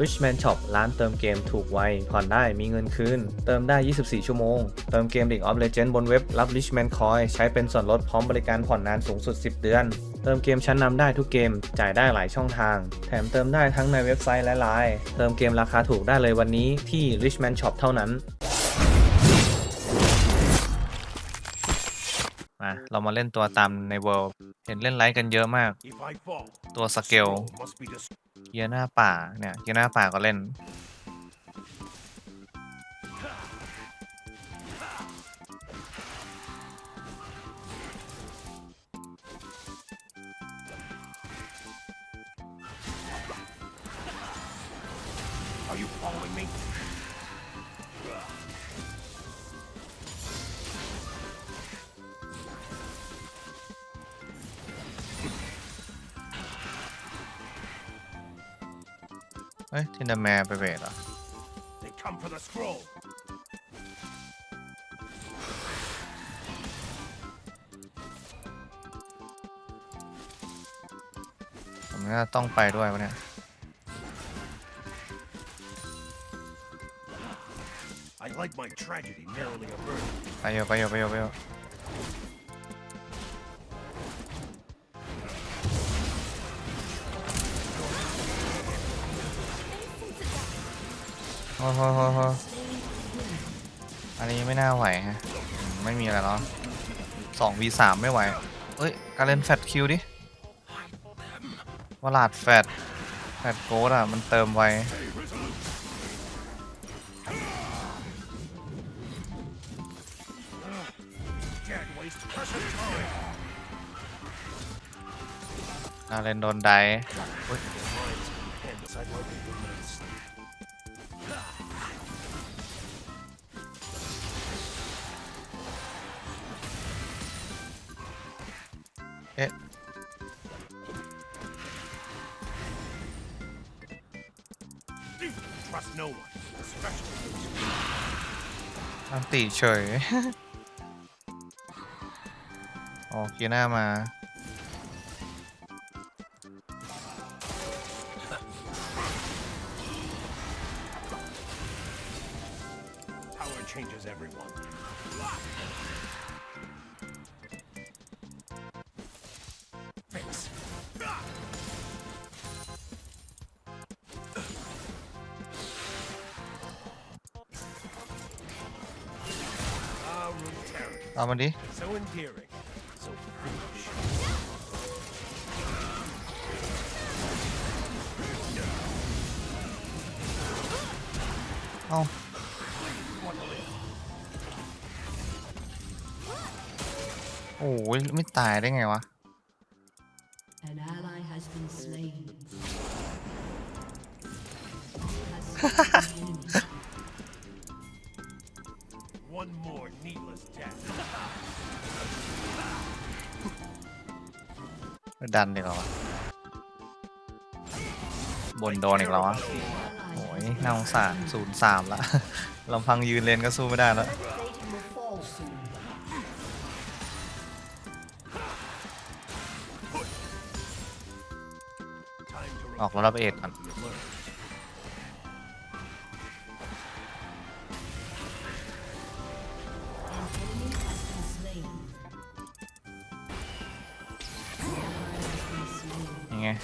Richman Shop ร้านเติมเกมถูกไว ผ่อนได้มีเงินคืน เติมได้ 24 ชั่วโมง เติมเกม League of Legends บนเว็บรับ Richman Coin ใช้เป็นส่วนลดพร้อมบริการผ่อนนานสูงสุด 10 เดือน เติมเกมชั้นนำได้ทุกเกม จ่ายได้หลายช่องทาง แถมเติมได้ทั้งในเว็บไซต์และไลน์เติมเกมราคาถูกได้เลยวันนี้ที่ Richman Shop เท่านั้น เรามาเล่นตัวตามใน World เห็นเล่นไลฟ์กันเยอะมาก If I fall, ตัวสเกล scroll must be destroyed. เกียร์หน้าป่าเนี่ยเกียร์หน้าป่าก็เล่น อ้ยทินเดอร์แมร์ไปเวทเหรอ They come for the scroll. ผมน่าต้องไปด้วยวะเนี่ย I like my tragedy narrowly averted. ไปโยไปโยไปโยไปโยโอ้โโหโหอันนี้ไม่น่าไหวฮะ ไม่มีอะไรแล้วสอง v สามไม่ไหว เอ้ยการเล่นแฟตคิวดิวลาดแฟตแฟตโกดอะ มันเติมไว Can't waste precious time. นาเล่นโดนได Trust no one, especially those อันติเฉยอ๋อเกียร์หน้ามา เอามันดิ So endearing. So foolish. เอ้าโอ้ยไม่ตายได้ไงวะ An ally has been slain. Has slain an enemy. ดันดีกแล้วะบนโดนอีกแล้ววะโอ้ยน่าสงสารศูนย์สามละ ลำพังยืนเลนก็สู้ไม่ได้แล้ว ออกแล้วรับเอ็ดก่อน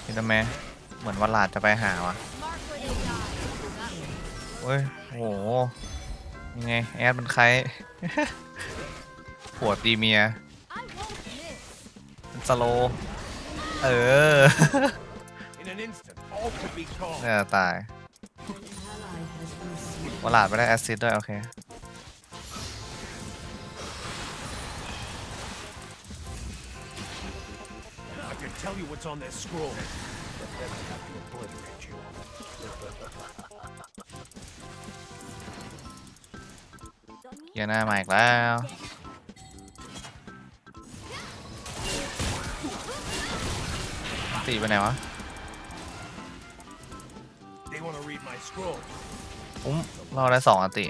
ยังไงพี่ตาแม่เหมือนว่าหลาดจะไปหาวะเฮ้ยโอ้โหยังไง แอดเป็นใครผัวตีเมียเป็นสโลว์เออ In an instant, all could be calm. น่าจะตาย An ally has been slain. ว่าหลาดไม่ได้แอสซิดด้วย โอเค tell you what's on this scroll, but then I have to obliterate you. เกียร์หน้ามาอีกแล้ว ตีไปไหนวะ They want to read my scroll. อุ้มเราได้สองอันติ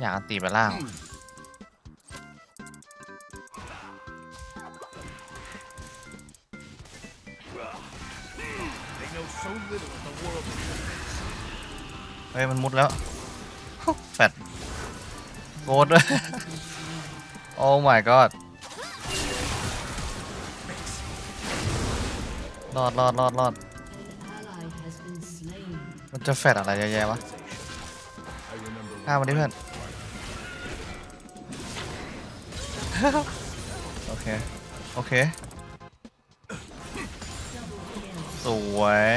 อยากตีไปล่าง เฮ้ย มันมุดแล้ว แฟดโกดด้วย โอ้ my god รอดรอดรอดรอดมันจะแฟดอะไรแย่ๆวะข้ามันดิเพื่อน โอเค โอเค สวย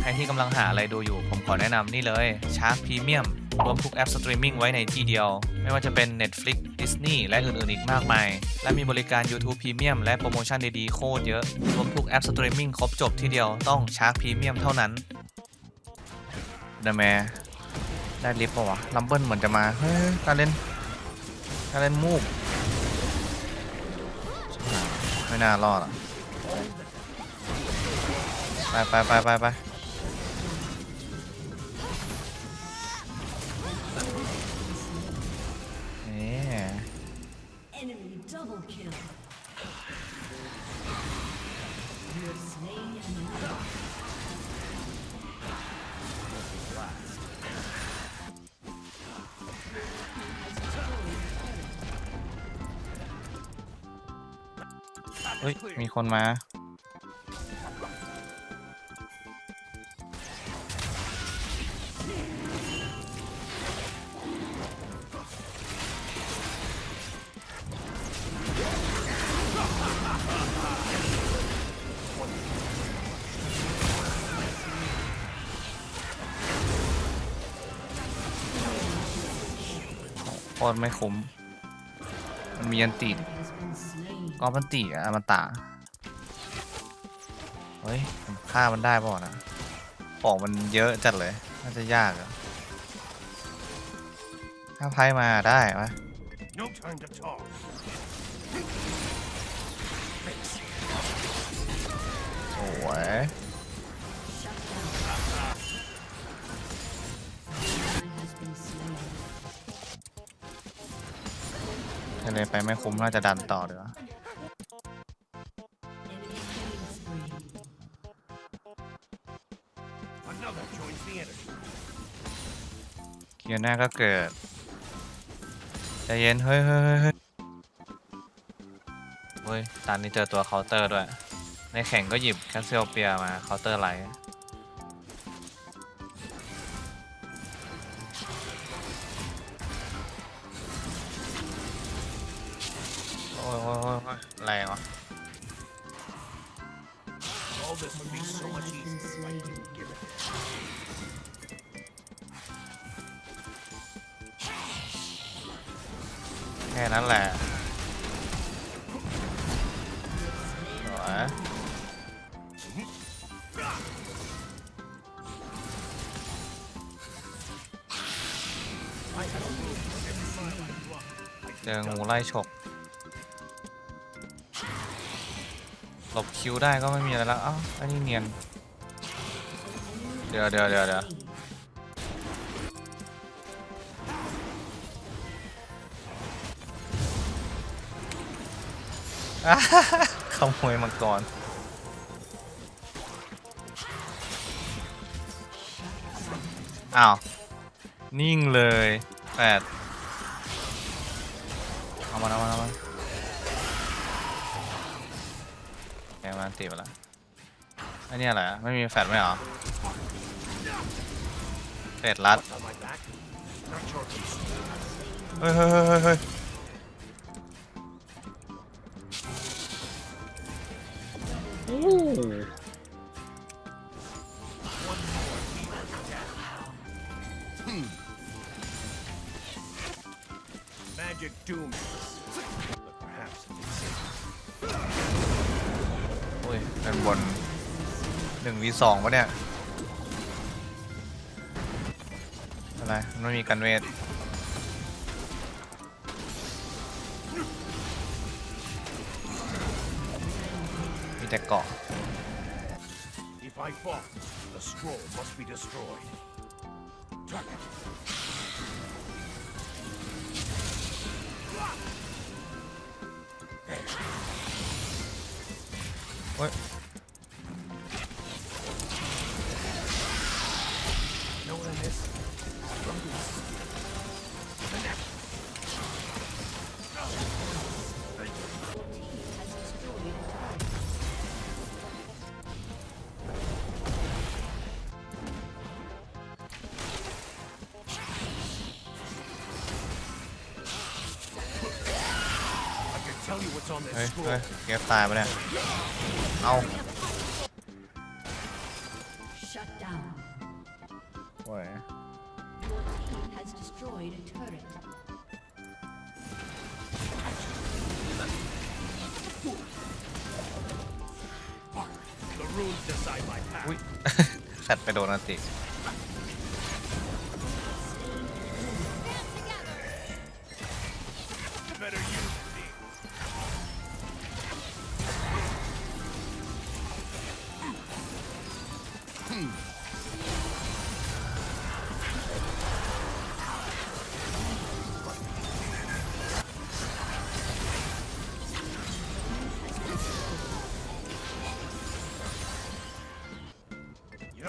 ใครที่กำลังหาอะไรดูอยู่ ผมขอแนะนำนี่เลย Shark Premium รวมทุกแอปสตรีมมิ่งไว้ในที่เดียว ไม่ว่าจะเป็น Netflix Disney และอื่น ๆ อีกมากมาย และมีบริการ YouTube Premium และโปรโมชั่นดี ๆ โคตรเยอะ รวมทุกแอปสตรีมมิ่งครบจบที่เดียวต้อง Shark Premium เท่านั้นเดแมได้ลิฟต์ปะวะลัมเบิลเหมือนจะมา เฮ้ยการเล่นการเล่นมูก ไม่น่ารอดอะ ไปไปไปไปไป ฮ้ย มีคนมา โคตรไม่คุ้ม มันมีอันติด Has been slain. ก็มันติอะมันตาเฮ้ยผมฆ่ามันได้ป่าวนะของมันเยอะจัดเลย น่าจะยากอะถ้าไพ่มาได้ปะ no time to talk. สวย Ally has been slain. ทะเลไปไม่คุ้มน่าจะดันต่อเดี๋ยว Another joins the enemy. เกียร์หน้าก็เกิดใจเย็นเฮ้ยเฮ้ยเฮ้ยเฮ้ยเฮ้ยตอนนี้เจอตัวเคาน์เตอร์ด้วย ในแข่งก็หยิบแคสเซียลเปียมาเคาน์เตอร์ไลท์ All this would be so much Ally has been easier if I slain. didn't give it. แค่นั้นแหละ หลบคิวได้ก็ไม่มีอะไรแล้วอ้าอันนี้เนียน เดี๋ยวเดี๋ยวเดี๋ยวเดี๋ยวขโมยมังกรอ้าว นิ่งเลยแปดเอามาเอามาเอามา แกมาตีไปแล้วอันนี้อะไรไม่มีแฟดไหมเหรอเฟดรัด On my back? Not your piece. เฮ้ยเฮ้ยเฮ้ยเฮ้ย โอ้ยเป็นบนหนึ่งวีสองปะเนี่ย อะไรมันไม่มีกันเวทมีแต่เกาะ If I fall, the scroll must be destroyed. Target. เเฮ้ย this เฮ้ย scroll. เกฟตายปะเนี่ย เอา Shut down. โอ้ย Your team has destroyed a turret. The runes decide my path. อุ้ยแฟดไปโดนอันติ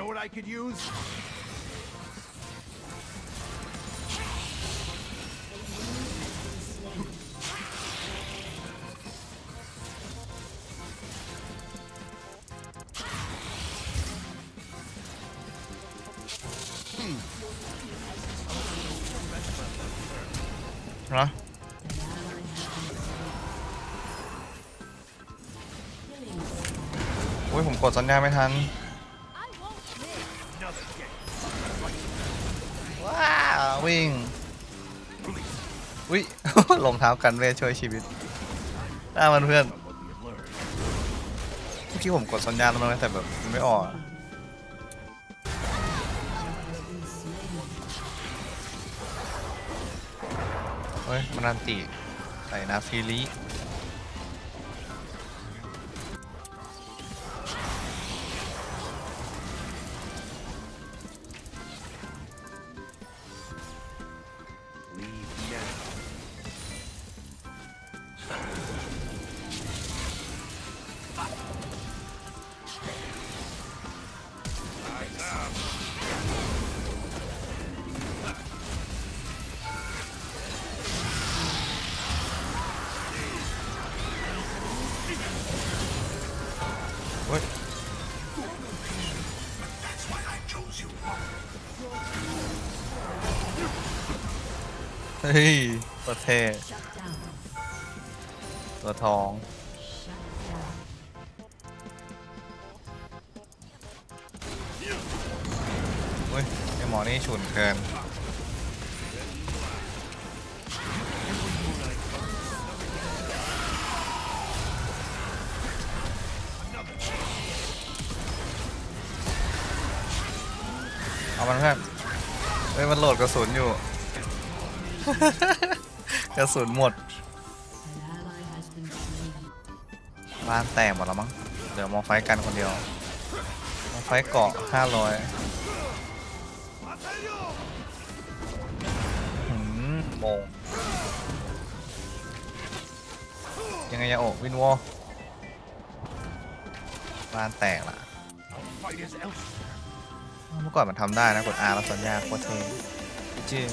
know what I could use? เนาะอุ้ยผมกดสัญญาไม่ทัน วิ่งอุ้ยลงเท้ากันเวทช่วยชีวิตหน้ามันเพื่อนเมื่อกี้ผมกดสัญญาณแล้วมันแต่แบบมันไม่ออกเฮ้ยมันอันติใส่นาฟิลิ เฮ้ยประเทศตัวทอง เฮ้ยไอหมอนี่ฉุนเกิน เอามันเพื่อนเฮ้ยมันโหลดกระสุนอยู่ กระสุนหมดบ้านแตกหมดแล้วมั้งเดี๋ยวมองไฟกันคนเดียวมองไฟเกาะห้าร้อยหืมมงยังไงยาโอวินวอบ้านแตกละเมื่อก่อนมันทำได้นะ กด R แล้วสัญญาโคตรเท่จริง